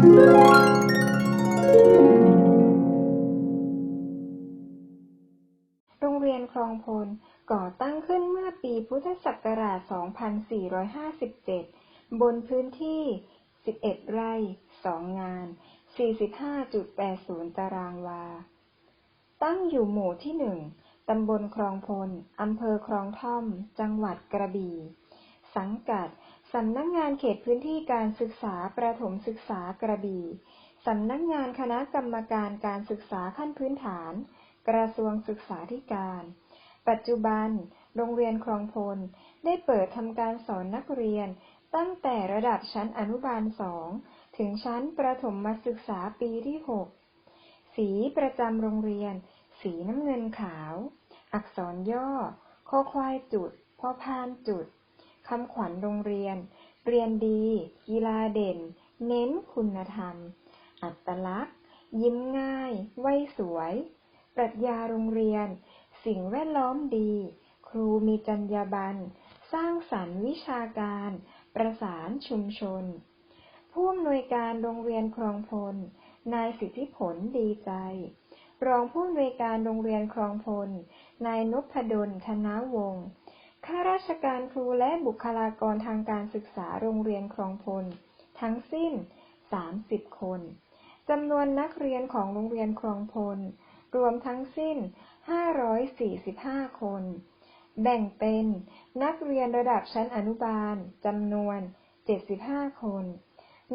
โรงเรียนคลองพลก่อตั้งขึ้นเมื่อปีพุทธศักราช 2457 บนพื้นที่ 11 ไร่ 2 งาน 45.80 ตารางวา ตั้งอยู่หมู่ที่ 1 ตำบลคลองพล อำเภอคลองท่อม จังหวัดกระบี่ สังกัด สำนักงานเขตพื้นที่การศึกษาประถมศึกษากระบี่ สำนักงานคณะกรรมการการศึกษาขั้นพื้นฐาน กระทรวงศึกษาธิการ ปัจจุบัน โรงเรียนคลองพล ได้เปิดทำการสอนนักเรียน ตั้งแต่ระดับชั้นอนุบาล 2 ถึงชั้นประถมศึกษาปีที่ 6 สีประจำโรงเรียน สีน้ำเงินขาว อักษรย่อข้อควายจุดพ่อพานจุด คำขวัญโรงเรียน เรียนดี กีฬาเด่น เน้นคุณธรรม อัตลักษณ์ ยิ้มง่ายไว้สวย ปรัชญาโรงเรียน สิ่งแวดล้อมดี ครูมีจรรยาบรรณ สร้างสรรค์วิชาการ ประสานชุมชน ผู้อำนวยการโรงเรียนคลองพล นายสิทธิผลดีใจรองผู้อำนวยการโรงเรียนคลองพล นายนพดลธนาวงศ์ ข้าราชการครูและบุคลากรทางการศึกษาโรงเรียนคลองพล ทั้งสิ้น 30 คนจำนวนนักเรียนของโรงเรียนคลองพล รวมทั้งสิ้น 545 คน แบ่งเป็นนักเรียนระดับชั้นอนุบาลจำนวน 75 คน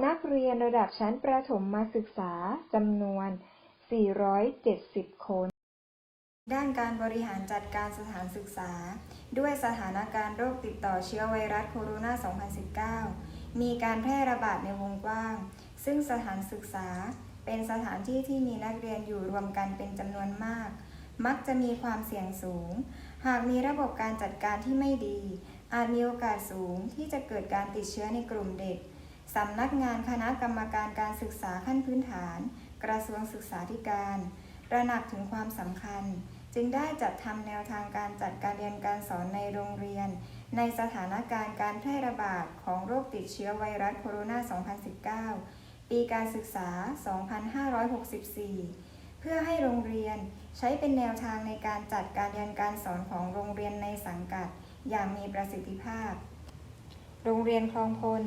นักเรียนระดับชั้นประถมมาศึกษาจำนวน 470 คน ด้านการบริหารจัดการสถานศึกษา ด้วยสถานการณ์โรคติดต่อเชื้อไวรัสโคโรนา 2019 มีการแพร่ระบาดในวงกว้าง ซึ่งสถานศึกษาเป็นสถานที่ที่มีนักเรียนอยู่รวมกันเป็นจำนวนมาก มักจะมีความเสี่ยงสูง หากมีระบบการจัดการที่ไม่ดี อาจมีโอกาสสูงที่จะเกิดการติดเชื้อในกลุ่มเด็กสำนักงานคณะกรรมการการศึกษาขั้นพื้นฐาน กระทรวงศึกษาธิการระหนักถึงความสำคัญ จึงได้จัดทำแนวทางการจัดการเรียนการสอนในโรงเรียน ในสถานการณ์การแพร่ระบาดของโรคติดเชื้อไวรัสโคโรนา 2019 ปีการศึกษา 2564 เพื่อให้โรงเรียนใช้เป็นแนวทางในการจัดการเรียนการสอนของโรงเรียนในสังกัด อย่างมีประสิทธิภาพ โรงเรียนคลองพล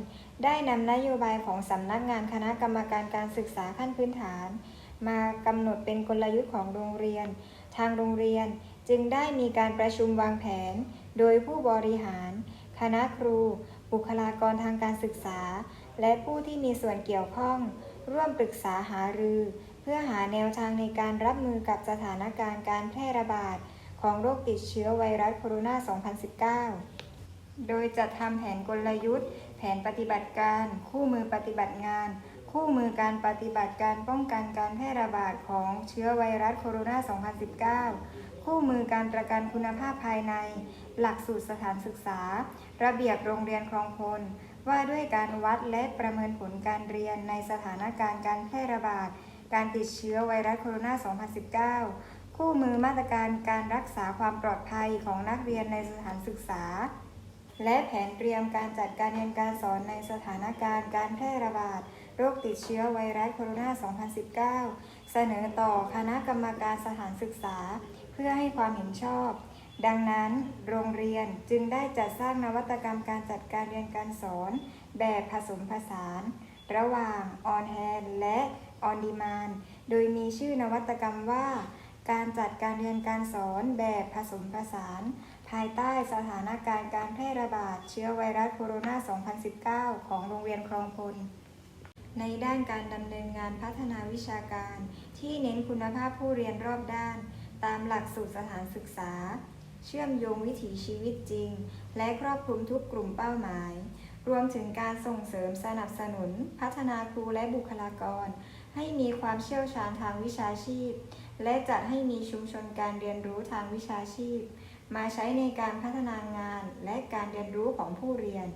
ได้นำนโยบายของสำนักงานคณะกรรมการการศึกษาขั้นพื้นฐาน มากำหนดเป็นกลยุทธ์ของโรงเรียน ทางโรงเรียนจึงได้มีการประชุมวางแผน โดยผู้บริหาร คณะครู บุคลากรทางการศึกษา และผู้ที่มีส่วนเกี่ยวข้อง ร่วมปรึกษาหารือ เพื่อหาแนวทางในการรับมือกับสถานการณ์การแพร่ระบาด ของโรคติดเชื้อไวรัสโคโรนา 2019 โดยจัดทำแผนกลยุทธ์ แผนปฏิบัติการ คู่มือปฏิบัติงาน คู่มือการปฏิบัติการป้องกันการแพร่ระบาดของเชื้อไวรัสโคโรนา 2019 คู่มือการประกันคุณภาพภายใน หลักสูตรสถานศึกษา ระเบียบโรงเรียนคลองพล ว่าด้วยการวัดและประเมินผลการเรียนในสถานการณ์การแพร่ระบาด การติดเชื้อไวรัสโคโรนา 2019 คู่มือมาตรการการรักษาความปลอดภัยของนักเรียนในสถานศึกษา และแผนเตรียมการจัดการเรียนการสอนในสถานการณ์การแพร่ระบาด โรคติดเชื้อไวรัสโคโรนา 2019 เสนอต่อคณะกรรมการสถานศึกษา เพื่อให้ความเห็นชอบ ดังนั้นโรงเรียนจึงได้จัดสร้างนวัตกรรมการจัดการเรียนการสอน แบบผสมผสาน ระหว่าง On Hand และ On Demand โดยมีชื่อนวัตกรรมว่าการจัดการเรียนการสอนแบบผสมผสาน ภายใต้สถานการณ์การแพร่ระบาดเชื้อไวรัสโคโรนา 2019 ของโรงเรียนคลองพล ในด้านการดำเนินงานพัฒนาวิชาการ ที่เน้นคุณภาพผู้เรียนรอบด้าน ตามหลักสูตรสถานศึกษา เชื่อมโยงวิถีชีวิตจริง และครอบคลุมทุกกลุ่มเป้าหมาย รวมถึงการส่งเสริมสนับสนุน พัฒนาครูและบุคลากร ให้มีความเชี่ยวชาญทางวิชาชีพ และจัดให้มีชุมชนการเรียนรู้ทางวิชาชีพ มาใช้ในการพัฒนางานและการเรียนรู้ของผู้เรียน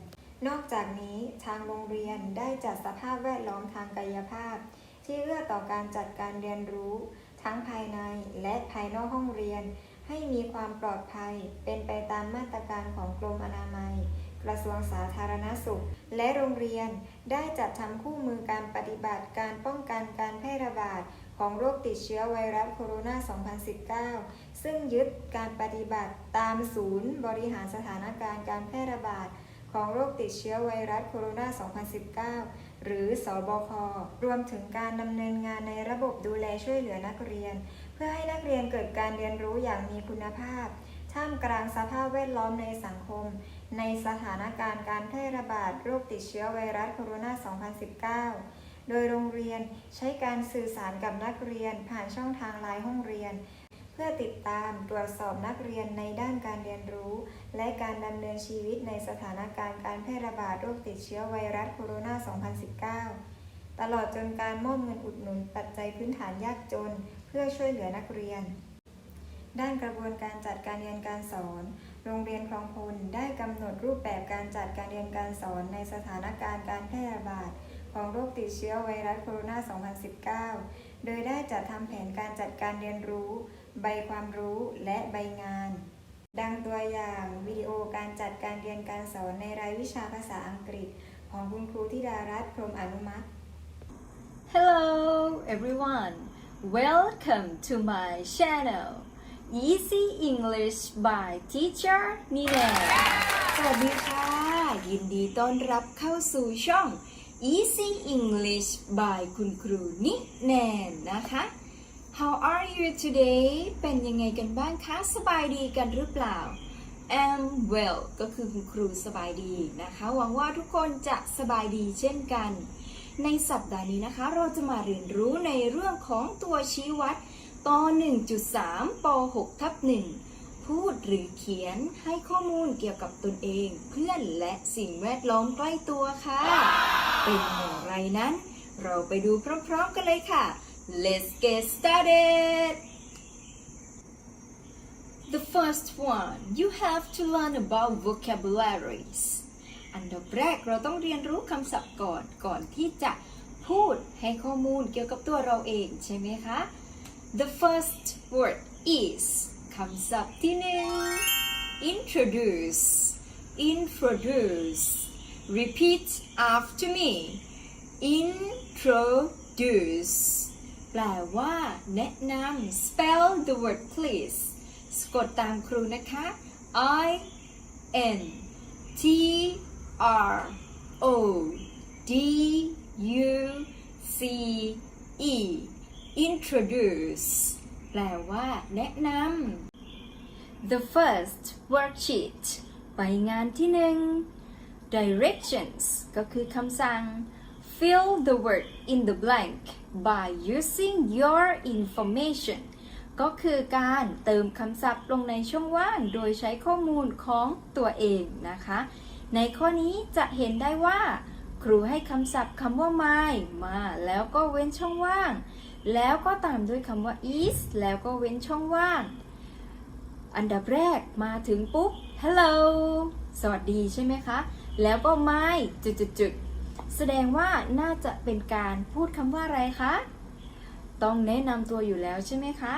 นอกจากนี้ทางโรงเรียนได้จัดสภาพแวดล้อมทางกายภาพ ที่เอื้อต่อการจัดการเรียนรู้ ทั้งภายในและภายนอกห้องเรียน ให้มีความปลอดภัย เป็นไปตามมาตรการของกรมอนามัย กระทรวงสาธารณสุข และโรงเรียนได้จัดทำคู่มือการปฏิบัติการป้องกันการแพร่ระบาดของโรคติดเชื้อไวรัสโคโรนา 2019 ซึ่งยึดการปฏิบัติตามศูนย์บริหารสถานการณ์การแพร่ระบาด ของโรคติดเชื้อไวรัสโคโรนา 2019 หรือสอบค รวมถึงการดำเนินงานในระบบดูแลช่วยเหลือนักเรียน เพื่อให้นักเรียนเกิดการเรียนรู้อย่างมีคุณภาพ ท่ามกลางสภาพแวดล้อมในสังคม ในสถานการณ์การแพร่ระบาดโรคติดเชื้อไวรัสโคโรนา 2019 โดยโรงเรียนใช้การสื่อสารกับนักเรียนผ่านช่องทางไลน์ห้องเรียน เพื่อติดตามตรวจสอบนักเรียนในด้านการเรียนรู้ และการดำเนินชีวิตในสถานการณ์การแพร่ระบาดโรคติดเชื้อไวรัสโคโรนา 2019 ตลอดจนการมอบเงินอุดหนุนปัจจัยพื้นฐานยากจน เพื่อช่วยเหลือนักเรียน ด้านกระบวนการจัดการเรียนการสอน โรงเรียนคลองพลได้กำหนดรูปแบบการจัดการเรียนการสอนในสถานการณ์การแพร่ระบาดของโรคติดเชื้อไวรัสโคโรนา 2019 โดยได้จัดทำแผนการจัดการเรียนรู้ ใบความรู้และใบงาน ดังตัวอย่างวิดีโอการจัดการเรียนการสอนในรายวิชาภาษาอังกฤษ ของคุณครูธิดารัตน์พรหมอนุมัติ Hello everyone, welcome to my channel Easy English by Teacher Nina สวัสดีค่ะ ยินดีต้อนรับเข้าสู่ช่อง Easy English by คุณครูนิแนนนะคะ How are you today เป็นยังไงกันบ้างคะ สบายดีกันหรือเปล่า am well ก็คือคุณครูสบายดีนะคะ หวังว่าทุกคนจะสบายดีเช่นกัน ในสัปดาห์นี้นะคะ เราจะมาเรียนรู้ในเรื่องของตัวชี้วัดต1.3ป6ทับ1พูดหรือเขียนให้ข้อมูลเกี่ยวกับตนเอง เพื่อนและสิ่งแวดล้อมใกล้ตัวค่ะ เป็นอย่างไรนั้น เราไปดูพร้อมๆกันเลยค่ะ Let's get started The first one you have to learn about vocabularies อันดับแรกเราต้องเรียนรู้คำศัพท์ก่อน ก่อนที่จะพูดให้ข้อมูลเกี่ยวกับตัวเราเองใช่ไหมคะ The first word is คำศัพท์ที่หนึ่ง introduce introduce repeat after me introduce แปลว่า แนะนำ spell the word please สะกดตามครูนะคะ I N T R O D U C E introduce แปลว่า แนะนำ The first worksheet ไปงานที่หนึ่ง Directions ก็คือคำสั่ง Fill the word in the blank by using your information ก็คือการเติมคำศัพท์ลงในช่องว่างโดยใช้ข้อมูลของตัวเองนะคะ ในข้อนี้จะเห็นได้ว่า ครูให้คำศัพท์คำว่า my มาแล้วก็เว้นช่องว่าง แล้วก็ตามด้วยคำว่า is แล้วก็เว้นช่องว่าง อันดับแรกมาถึงปุ๊บ hello สวัสดีใช่ไหมคะ แล้วก็ my จุดๆ แสดงว่าน่าจะเป็นการพูดคำว่าอะไรคะ ต้องแนะนำตัวอยู่แล้วใช่ไหมคะ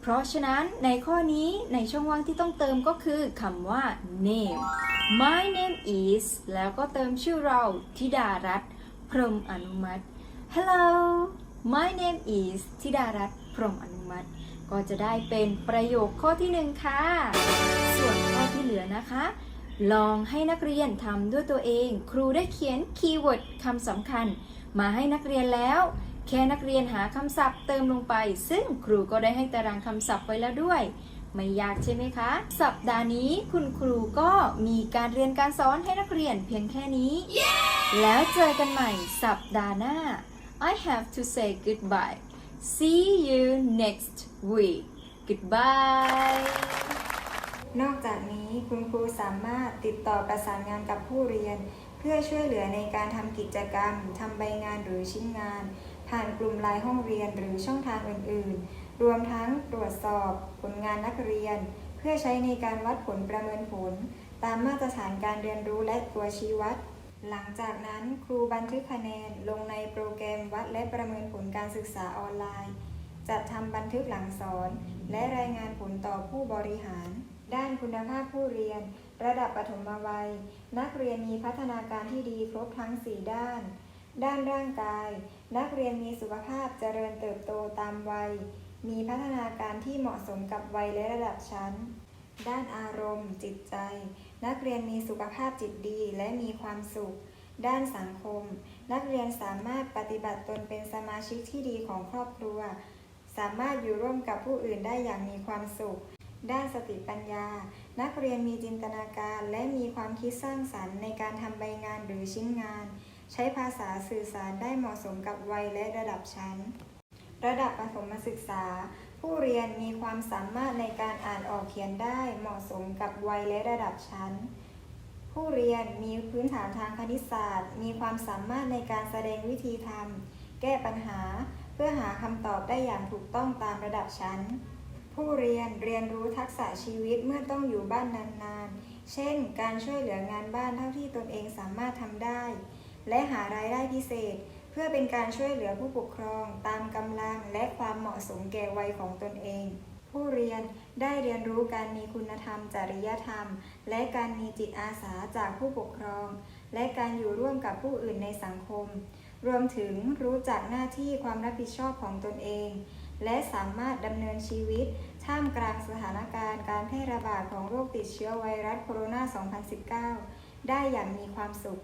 เพราะฉะนั้นในข้อนี้ในช่องว่างที่ต้องเติมก็คือคำว่า name my name is แล้วก็เติมชื่อเราธิดารัตน์พรหมอนุมัติ hello my name is ธิดารัตน์พรหมอนุมัติ ก็จะได้เป็นประโยคข้อที่หนึ่งค่ะ ส่วนข้อที่เหลือนะคะ ลองให้นักเรียนทำด้วยตัวเอง ครูได้เขียนคีย์เวิร์ดคำสำคัญ มาให้นักเรียนแล้ว แค่นักเรียนหาคำศัพท์เติมลงไป ซึ่งครูก็ได้ให้ตารางคำศัพท์ไว้แล้วด้วย ไม่ยากใช่ไหมคะ สัปดาห์นี้คุณครูก็มีการเรียนการสอนให้นักเรียนเพียงแค่นี้แล้วเจอกันใหม่สัปดาห์หน้า I have to say goodbye see you next week goodbye นอกจากนี้คุณครูสามารถติดต่อประสานงานกับผู้เรียน เพื่อช่วยเหลือในการทำกิจกรรมทำใบงานหรือชิ้นงาน ผ่านกลุ่มไลน์ห้องเรียนหรือช่องทางอื่น ๆ รวมทั้งตรวจสอบผลงานนักเรียน เพื่อใช้ในการวัดผลประเมินผล ตามมาตรฐานการเรียนรู้และตัวชี้วัด หลังจากนั้นครูบันทึกคะแนนลงในโปรแกรมวัดและประเมินผลการศึกษาออนไลน์ จัดทำบันทึกหลังสอน และรายงานผลต่อผู้บริหาร ด้านคุณภาพผู้เรียน ระดับปฐมวัย นักเรียนมีพัฒนาการที่ดีครบทั้ง 4 ด้าน ด้านร่างกาย นักเรียนมีสุขภาพเจริญเติบโตตามวัย มีพัฒนาการที่เหมาะสมกับวัยและระดับชั้น ด้านอารมณ์ จิตใจ นักเรียนมีสุขภาพจิตดีและมีความสุข ด้านสังคม นักเรียนสามารถปฏิบัติตนเป็นสมาชิกที่ดีของครอบครัว สามารถอยู่ร่วมกับผู้อื่นได้อย่างมีความสุข ด้านสติปัญญา นักเรียนมีจินตนาการและมีความคิดสร้างสรรค์ในการทำใบงานหรือชิ้นงาน ใช้ภาษาสื่อสารได้เหมาะสมกับวัยและระดับชั้น ระดับประถมศึกษา ผู้เรียนมีความสามารถในการอ่านออกเขียนได้เหมาะสมกับวัยและระดับชั้น ผู้เรียนมีพื้นฐานทางคณิตศาสตร์ มีความสามารถในการแสดงวิธีทำแก้ปัญหา เพื่อหาคำตอบได้อย่างถูกต้องตามระดับชั้น ผู้เรียนเรียนรู้ทักษะชีวิตเมื่อต้องอยู่บ้านนานๆ เช่น การช่วยเหลืองานบ้านเท่าที่ตนเองสามารถทำได้ และหารายได้พิเศษ เพื่อเป็นการช่วยเหลือผู้ปกครองตามกำลังและความเหมาะสมแก่วัยของตนเอง ผู้เรียนได้เรียนรู้การมีคุณธรรม จริยธรรม และการมีจิตอาสาจากผู้ปกครอง และการอยู่ร่วมกับผู้อื่นในสังคม รวมถึงรู้จักหน้าที่ความรับผิดชอบของตนเอง และสามารถดำเนินชีวิต ท่ามกลางสถานการณ์การแพร่ระบาดของโรคติดเชื้อไวรัสโคโรนา 2019 ได้อย่างมีความสุข